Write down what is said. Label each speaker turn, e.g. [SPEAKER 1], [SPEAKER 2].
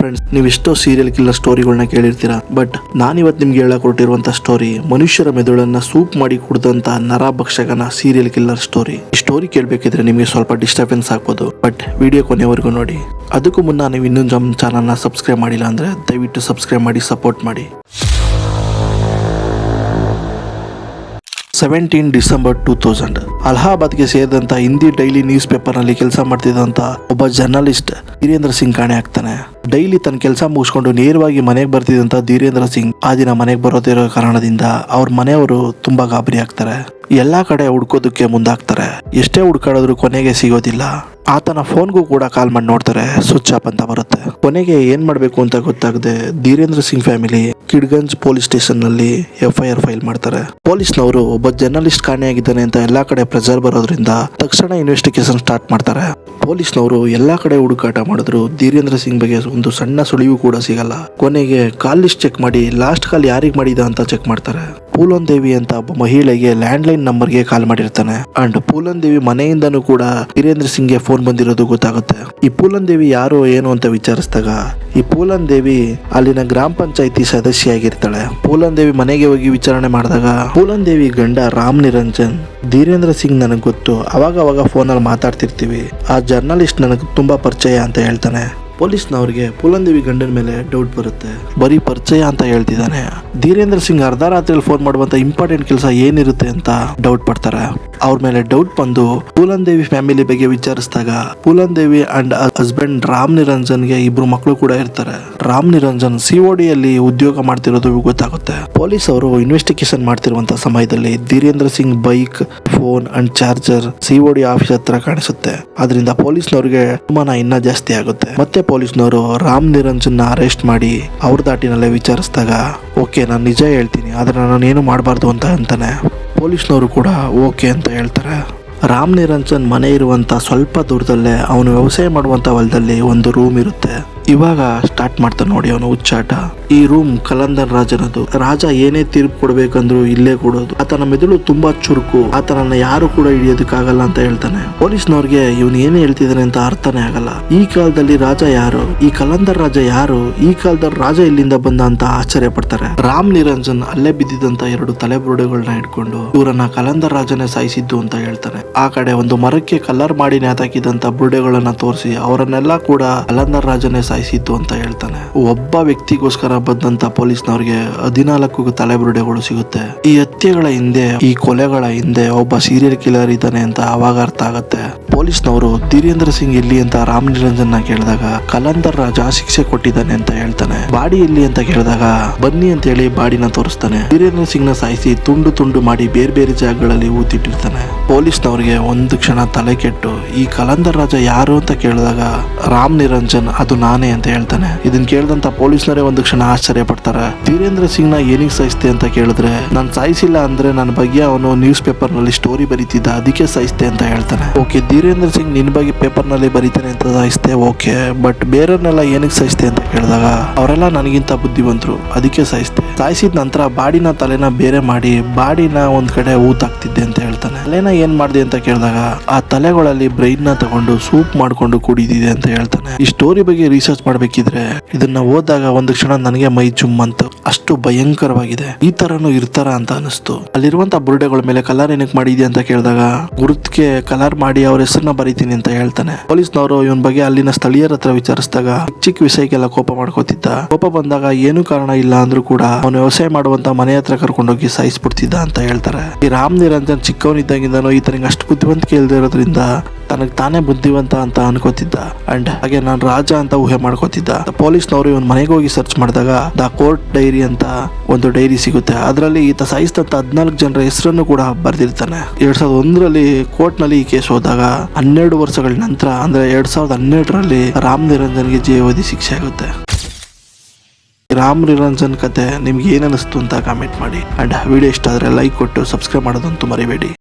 [SPEAKER 1] Friends ನೀವು ಎಷ್ಟೋ serial killer ಸ್ಟೋರಿಗಳನ್ನ ಕೇಳಿರ್ತೀರಾ. ಬಟ್ ನಾನಿವತ್ತು ನಿಮ್ಗೆ ಹೇಳಕ್ ಹೊರಟಿರುವಂತ ಸ್ಟೋರಿ ಮನುಷ್ಯರ ಮೆದುಳನ್ನ ಸೂಪ್ ಮಾಡಿ ಕುಡಿದಂತ ನರಭಕ್ಷಕನ ಸೀರಿಯಲ್ ಕಿಲ್ಲರ್ ಸ್ಟೋರಿ ಸ್ಟೋರಿ ಕೇಳಬೇಕಿದ್ರೆ ನಿಮಗೆ ಸ್ವಲ್ಪ ಡಿಸ್ಟರ್ಬೆನ್ಸ್ ಆಗ್ಬೋದು. ಬಟ್ ವಿಡಿಯೋ ಕೊನೆವರೆಗೂ ನೋಡಿ. ಅದಕ್ಕೂ ಮುನ್ನ ನೀವು ಇನ್ನೊಂದು ನಮ್ಮ ಚಾನಲ್ನ ಸಬ್ಸ್ಕ್ರೈಬ್ ಮಾಡಿಲ್ಲ ಅಂದ್ರೆ ದಯವಿಟ್ಟು ಸಬ್ಸ್ಕ್ರೈಬ್ ಮಾಡಿ ಸಪೋರ್ಟ್ ಮಾಡಿ. ಸೆವೆಂಟೀನ್ ಡಿಸೆಂಬರ್ ಟೂ ತೌಸಂಡ್ ಅಲಹಾಬಾದ್ಗೆ ಸೇರಿದಂತ ಹಿಂದಿ ಡೈಲಿ ನ್ಯೂಸ್ ಪೇಪರ್ನಲ್ಲಿ ಕೆಲಸ ಮಾಡ್ತಿದ್ದಂತ ಒಬ್ಬ ಜರ್ನಲಿಸ್ಟ್ ಧೀರೇಂದ್ರ ಸಿಂಗ್ ಕಾಣೆ ಆಗ್ತಾನೆ. ಡೈಲಿ ತನ್ನ ಕೆಲಸ ಮುಗಿಸ್ಕೊಂಡು ನೇರವಾಗಿ ಮನೆಗೆ ಬರ್ತಿದ್ದಂತ ಧೀರೇಂದ್ರ ಸಿಂಗ್ ಆ ದಿನ ಮನೆಗೆ ಬರೋದಿರೋ ಕಾರಣದಿಂದ ಅವ್ರ ಮನೆಯವರು ತುಂಬಾ ಗಾಬರಿ ಆಗ್ತಾರೆ. ಎಲ್ಲಾ ಕಡೆ ಹುಡ್ಕೋದಕ್ಕೆ ಮುಂದಾಗ್ತಾರೆ. ಎಷ್ಟೇ ಹುಡ್ಕಾಡಿದ್ರು ಕೊನೆಗೆ ಸಿಗೋದಿಲ್ಲ. ಆತನ ಫೋನ್ಗೂ ಕೂಡ ಕಾಲ್ ಮಾಡಿ ನೋಡ್ತಾರೆ, ಸ್ವಿಚ್ ಆಫ್ ಅಂತ ಬರುತ್ತೆ. ಕೊನೆಗೆ ಏನ್ ಮಾಡ್ಬೇಕು ಅಂತ ಗೊತ್ತಾಗದೆ ಧೀರೇಂದ್ರ ಸಿಂಗ್ ಫ್ಯಾಮಿಲಿ ಕಿಡ್ಗಂಜ್ ಪೊಲೀಸ್ ಸ್ಟೇಷನ್ನಲ್ಲಿ ಎಫ್ ಐ ಫೈಲ್ ಮಾಡ್ತಾರೆ. ಪೊಲೀಸ್ನವರು ಒಬ್ಬ ಜರ್ನಲಿಸ್ಟ್ ಕಾಣೆಯಾಗಿದ್ದಾನೆ ಅಂತ ಎಲ್ಲಾ ಕಡೆ ಪ್ರೆಸರ್ ಬರೋದ್ರಿಂದ ತಕ್ಷಣ ಇನ್ವೆಸ್ಟಿಗೇಷನ್ ಸ್ಟಾರ್ಟ್ ಮಾಡ್ತಾರೆ. ಪೊಲೀಸ್ನವರು ಎಲ್ಲಾ ಕಡೆ ಹುಡುಕಾಟ ಮಾಡಿದ್ರು, ಧೀರೇಂದ್ರ ಸಿಂಗ್ ಬಗ್ಗೆ ಒಂದು ಸಣ್ಣ ಸುಳಿವು ಕೂಡ ಸಿಗಲ್ಲ. ಕೊನೆಗೆ ಕಾಲ್ ಲಿಸ್ಟ್ ಚೆಕ್ ಮಾಡಿ ಲಾಸ್ಟ್ ಕಾಲ್ ಯಾರಿಗೆ ಮಾಡಿದ ಅಂತ ಚೆಕ್ ಮಾಡ್ತಾರೆ. ಪೂಲನ್ ದೇವಿ ಅಂತ ಒಬ್ಬ ಮಹಿಳೆಗೆ ಲ್ಯಾಂಡ್ ಲೈನ್ ನಂಬರ್ಗೆ ಕಾಲ್ ಮಾಡಿರ್ತಾನೆ. ಅಂಡ್ ಪೂಲನ್ ದೇವಿ ಮನೆಯಿಂದನೂ ಕೂಡ ವೀರೇಂದ್ರ ಸಿಂಗ್ಗೆ ಫೋನ್ ಬಂದಿರೋದು ಗೊತ್ತಾಗುತ್ತೆ. ಈ ಪೂಲನ್ ದೇವಿ ಯಾರು ಏನು ಅಂತ ವಿಚಾರಿಸಿದಾಗ, ಈ ಪೂಲನ್ ದೇವಿ ಅಲ್ಲಿನ ಗ್ರಾಮ ಪಂಚಾಯತಿ ಸದಸ್ಯ ಆಗಿರ್ತಾಳೆ ಪೂಲನ್ ದೇವಿ ಮನೆಗೆ ಹೋಗಿ ವಿಚಾರಣೆ ಮಾಡಿದಾಗ, ಪೂಲನ್ ದೇವಿ ಗಂಡ ರಾಮ್ ನಿರಂಜನ್, ಧೀರೇಂದ್ರ ಸಿಂಗ್ ನನಗೆ ಗೊತ್ತು ಅವಾಗ ಅವಾಗ ಫೋನಲ್ಲಿ ಮಾತಾಡ್ತಿರ್ತೀವಿ. ಆ ಜರ್ನಲಿಸ್ಟ್ ನನಗೆ ತುಂಬಾ ಪರಿಚಯ ಅಂತ ಹೇಳ್ತಾನೆ. ಪೊಲೀಸ್ನವ್ರಿಗೆ ಪುಲಂದೇವಿ ಗಂಡನ ಮೇಲೆ ಡೌಟ್ ಬರುತ್ತೆ. ಬರೀ ಪರಿಚಯ ಅಂತ ಹೇಳ್ತಿದ್ದಾನೆ. ಧೀರೇಂದ್ರ ಸಿಂಗ್ ಅರ್ಧ ರಾತ್ರಿಯಲ್ಲಿ ಫೋನ್ ಮಾಡುವಂತ ಇಂಪಾರ್ಟೆಂಟ್ ಕೆಲಸ ಏನಿರುತ್ತೆ ಅಂತ ಡೌಟ್ ಪಡ್ತಾರೆ. ಅವ್ರ ಮೇಲೆ ಡೌಟ್ ಬಂದು ಪೂಲಂದೇವಿ ಫ್ಯಾಮಿಲಿ ಬಗ್ಗೆ ವಿಚಾರಿಸಿದಾಗ ಪೂಲಂದೇವಿ ಅಂಡ್ ಹಸ್ಬೆಂಡ್ ರಾಮ್ ನಿರಂಜನ್ಗೆ ಇಬ್ರು ಮಕ್ಕಳು ಕೂಡ ಇರ್ತಾರೆ. ರಾಮ್ ನಿರಂಜನ್ ಸಿಒಡಿಯಲ್ಲಿ ಉದ್ಯೋಗ ಮಾಡ್ತಿರೋದು ಗೊತ್ತಾಗುತ್ತೆ. ಪೊಲೀಸ್ ಅವರು ಇನ್ವೆಸ್ಟಿಗೇಷನ್ ಮಾಡ್ತಿರುವಂತ ಸಮಯದಲ್ಲಿ Dhirendra Singh bike phone and charger COD office ಹತ್ರ ಕಾಣಿಸುತ್ತೆ. ಅದರಿಂದ ಪೊಲೀಸ್ನವ್ರಿಗೆ ಅನುಮಾನ ಇನ್ನ ಜಾಸ್ತಿ ಆಗುತ್ತೆ. ಮತ್ತೆ ಪೊಲೀಸ್ನವರು ರಾಮ್ ನಿರಂಜನ್ನ ಅರೆಸ್ಟ್ ಮಾಡಿ ಅವ್ರ ದಾಟಿನಲ್ಲೇ ವಿಚಾರಿಸಿದಾಗ, ಓಕೆ, ನಾನು ನಿಜ ಹೇಳ್ತೀನಿ, ಆದರೆ ನಾನು ಏನು ಮಾಡಬಾರ್ದು ಅಂತ ಅಂತಾನೆ. ಪೊಲೀಸ್ನವರು ಕೂಡ, ಓಕೆ ಅಂತ ಹೇಳ್ತಾರೆ. ರಾಮ್ ನಿರಂಜನ್ ಮನೆ ಇರುವಂಥ ಸ್ವಲ್ಪ ದೂರದಲ್ಲೇ ಅವನು ವ್ಯವಸಾಯ ಮಾಡುವಂಥ ಹೊಲದಲ್ಲಿ ಒಂದು ರೂಮ್ ಇರುತ್ತೆ. ಇವಾಗ ಸ್ಟಾರ್ಟ್ ಮಾಡ್ತಾನೆ ನೋಡಿ ಅವನು ಹುಚ್ಚಾಟ. ಈ ರೂಮ್ ಕಲಂದರ್ ರಾಜನದು. ರಾಜ ಏನೇ ತೀರ್ಪು ಕೊಡ್ಬೇಕಂದ್ರು ಇಲ್ಲೇ ಕೊಡೋದು. ಆತನ ಮೆದುಳು ತುಂಬಾ ಚುರುಕು. ಆತನನ್ನ ಯಾರು ಕೂಡ ಹಿಡಿಯೋದಕ್ಕಾಗಲ್ಲ ಅಂತ ಹೇಳ್ತಾನೆ. ಪೊಲೀಸ್ನವ್ರಿಗೆ ಇವನು ಏನೇ ಹೇಳ್ತಿದ್ದಾನೆ ಅಂತ ಅರ್ಥನೇ ಆಗಲ್ಲ. ಈ ಕಾಲದಲ್ಲಿ ರಾಜ ಯಾರು? ಈ ಕಲಂದರ್ ರಾಜ ಯಾರು? ಈ ಕಾಲದಲ್ಲಿ ರಾಜ ಇಲ್ಲಿಂದ ಬಂದ ಅಂತ ಆಶ್ಚರ್ಯ ಪಡ್ತಾರೆ. ರಾಮ್ ನಿರಂಜನ್ ಅಲ್ಲೇ ಬಿದ್ದಿದ್ದಂತ ಎರಡು ತಲೆಬುರುಡೆಗಳನ್ನ ಇಟ್ಕೊಂಡು ಇವರನ್ನ ಕಲಂದರ್ ರಾಜನೇ ಸಾಯಿಸಿದ್ದು ಅಂತ ಹೇಳ್ತಾನೆ. ಆ ಕಡೆ ಒಂದು ಮರಕ್ಕೆ ಕಲರ್ ಮಾಡಿ ನೇತಾಕಿದಂತ ಬುರುಡೆಗಳನ್ನ ತೋರಿಸಿ ಅವರನ್ನೆಲ್ಲ ಕೂಡ ಕಲಂದರ್ ರಾಜನೇ ಸಾಯಿಸಿದ್ದು ಅಂತ ಹೇಳ್ತಾನೆ. ಒಬ್ಬ ವ್ಯಕ್ತಿಗೋಸ್ಕರ ಬಂದಂತ ಪೊಲೀಸ್ನವ್ರಿಗೆ ಹದಿನಾಲ್ಕು ತಲೆಬುರುಡೆಗಳು ಸಿಗುತ್ತೆ. ಈ ಹತ್ಯೆಗಳ ಹಿಂದೆ, ಈ ಕೊಲೆಗಳ ಹಿಂದೆ ಒಬ್ಬ ಸೀರಿಯಲ್ ಕಿಲ್ಲರ್ ಇದ್ದಾನೆ ಅಂತ ಅವಾಗ ಅರ್ಥ ಆಗತ್ತೆ. ಪೊಲೀಸ್ನವರು ಧೀರೇಂದ್ರ ಸಿಂಗ್ ಎಲ್ಲಿ ಅಂತ ರಾಮ್ ನಿರಂಜನ್ ಕೇಳಿದಾಗ, ಕಲಂದರ್ ರಾಜ ಶಿಕ್ಷೆ ಕೊಟ್ಟಿದ್ದಾನೆ ಅಂತ ಹೇಳ್ತಾನೆ. ಬಾಡಿ ಎಲ್ಲಿ ಅಂತ ಕೇಳಿದಾಗ, ಬನ್ನಿ ಅಂತ ಹೇಳಿ ಬಾಡಿನ ತೋರಿಸ್ತಾನೆ. ವೀರೇಂದ್ರ ಸಿಂಗ್ನ ಸಾಯಿಸಿ ತುಂಡು ತುಂಡು ಮಾಡಿ ಬೇರೆ ಬೇರೆ ಜಾಗಗಳಲ್ಲಿ ಊತಿಟ್ಟಿರ್ತಾನೆ ಪೊಲೀಸ್ನವ್ರಿಗೆ ಒಂದು ಕ್ಷಣ ತಲೆ ಕೆಟ್ಟು, ಈ ಕಲಂದರ್ ರಾಜ ಯಾರು ಅಂತ ಕೇಳಿದಾಗ ರಾಮ್ ನಿರಂಜನ್ ಅದು ನಾನೇ ಅಂತ ಹೇಳ್ತಾನೆ. ಇದನ್ನ ಕೇಳಿದಂತ ಪೊಲೀಸ್ನರೇ ಒಂದು ಕ್ಷಣ ಆಶ್ಚರ್ಯ ಪಡ್ತಾರೆ. ಧೀರೇಂದ್ರ ಸಿಂಗ್ನ ಏನಿಗೆ ಸಹಿಸ್ತೆ ಅಂತ ಕೇಳಿದ್ರೆ, ನಾನ್ ಸಾಯಿಸಿಲ್ಲ ಅಂದ್ರೆ ನನ್ನ ಬಗ್ಗೆ ಅವನು ನ್ಯೂಸ್ ಪೇಪರ್ನಲ್ಲಿ ಸ್ಟೋರಿ ಬರೀತಿದ್ದ, ಅದಕ್ಕೆ ಸಹಿಸ್ತೆ ಅಂತ ಹೇಳ್ತಾನೆ. ಓಕೆ, ಧೀರೇಂದ್ರ ಸಿಂಗ್ ನಿನ್ ಬಗ್ಗೆ ಪೇಪರ್ನಲ್ಲಿ ಬರೀತಾನೆ ಅಂತ ಸಹಿಸ್ತೆ, ಓಕೆ. ಬಟ್ ಬೇರೆಯವ್ರನ್ನೆಲ್ಲ ಏನಕ್ಕೆ ಸಹಿಸ್ತೆ ಅಂತ ಕೇಳಿದಾಗ, ಅವರೆಲ್ಲ ನನಗಿಂತ ಬುದ್ಧಿವಂತರು, ಅದಕ್ಕೆ ಸಹಿಸ್ತೆ. ಸಾಯಿಸಿದ ನಂತರ ಬಾಡಿನ ತಲೆನ ಬೇರೆ ಮಾಡಿ, ಬಾಡಿನ ಒಂದ್ ಕಡೆ ಊತಾಕ್ತಿದ್ದೆ ಅಂತ ಹೇಳ್ತಾನೆ. ತಲೆನ ಏನ್ ಮಾಡಿದೆ ಅಂತ ಕೇಳಿದಾಗ, ಆ ತಲೆಗಳಲ್ಲಿ ಬ್ರೈನ್ನ ತಗೊಂಡು ಸೂಪ್ ಮಾಡ್ಕೊಂಡು ಕುಡಿದಿದೆ ಅಂತ ಹೇಳ್ತಾನೆ. ಈ ಸ್ಟೋರಿ ಬಗ್ಗೆ ರಿಸರ್ಚ್ ಮಾಡ್ಬೇಕಿದ್ರೆ ಇದನ್ನ ಓದಿದಾಗ ಒಂದು ಕ್ಷಣ ನನಗೆ ಮೈ ಜುಮ್ ಅಷ್ಟು ಭಯಂಕರವಾಗಿದೆ. ಈ ತರನು ಇರ್ತಾರ ಅಂತ ಅನಿಸ್ತು. ಅಲ್ಲಿರುವಂತ ಬುರುಡೆಗಳ ಮೇಲೆ ಕಲರ್ ಏನಕ್ಕೆ ಮಾಡಿದ್ಯಾ ಅಂತ ಕೇಳಿದಾಗ, ಗುರುತ್ಗೆ ಕಲರ್ ಮಾಡಿ ಅವ್ರ ಹೆಸರನ್ನ ಬರೀತೀನಿ ಅಂತ ಹೇಳ್ತಾನೆ. ಪೊಲೀಸ್ನವರು ಇವನ್ ಬಗ್ಗೆ ಅಲ್ಲಿನ ಸ್ಥಳೀಯರ ಹತ್ರ ವಿಚಾರಿಸಿದಾಗ, ಚಿಕ್ಕ ವಿಷಯಕ್ಕೆಲ್ಲ ಕೋಪ ಮಾಡ್ಕೋತಿದ್ದ. ಕೋಪ ಬಂದಾಗ ಏನು ಕಾರಣ ಇಲ್ಲ ಅಂದ್ರೂ ಕೂಡ ಅವನು ವ್ಯವಸಾಯ ಮಾಡುವಂತ ಮನೆ ಹತ್ರ ಕರ್ಕೊಂಡೋಗಿ ಸಾಯಿಸ್ಬಿಡ್ತಿದ್ದ ಅಂತ ಹೇಳ್ತಾರೆ. ಈ ರಾಮ್ ನಿರಂಜನ್ ಚಿಕ್ಕವನಿದ್ದಾಗಿಂದನೂ ಈತನಿಗೆ ಅಷ್ಟು ಬುದ್ಧಿವಂತಿಕೆ ಇಲ್ದೇ ಇರೋದ್ರಿಂದ ತನಗೆ ತಾನೇ ಬುದ್ಧಿವಂತ ಅಂತ ಅನ್ಕೋತಿದ್ದ. ಅಂಡ್ ಹಾಗೆ ನಾನು ರಾಜ ಅಂತ ಊಹೆ ಮಾಡ್ಕೋತಿದ್ದ. ಪೊಲೀಸ್ನವರು ಇವನ್ ಮನೆಗೆ ಹೋಗಿ ಸರ್ಚ್ ಮಾಡಿದಾಗ ದ ಕೋರ್ಟ್ ಡೈರಿ ಅಂತ ಒಂದು ಡೈರಿ ಸಿಗುತ್ತೆ. ಅದರಲ್ಲಿ ಈತ ಸಾಯಿಸಿದಂತ ಹದಿನಾಲ್ಕು ಜನರ ಹೆಸರನ್ನು ಕೂಡ ಬರೆದಿರ್ತಾನೆ. ಎರಡ್ ಸಾವಿರದ ಒಂದರಲ್ಲಿ ಕೋರ್ಟ್ನಲ್ಲಿ ಈ ಕೇಸ್ ಹೋದಾಗ ಹನ್ನೆರಡು ವರ್ಷಗಳ ನಂತರ, ಅಂದ್ರೆ ಎರಡ್ ಸಾವಿರದ ಹನ್ನೆರಡರಲ್ಲಿ ರಾಮ್ ನಿರಂಜನ್ಗೆ ಜೀವಾವಧಿ ಶಿಕ್ಷೆ ಆಗುತ್ತೆ. ರಾಮ್ ನಿರಂಜನ್ ಕತೆ ನಿಮ್ಗೆ ಏನನ್ನಿಸ್ತು ಅಂತ ಕಾಮೆಂಟ್ ಮಾಡಿ. ಅಂಡ್ ವಿಡಿಯೋ ಇಷ್ಟ ಆದ್ರೆ ಲೈಕ್ ಕೊಟ್ಟು ಸಬ್ಸ್ಕ್ರೈಬ್ ಮಾಡೋದಂತೂ ಮರಿಬೇಡಿ.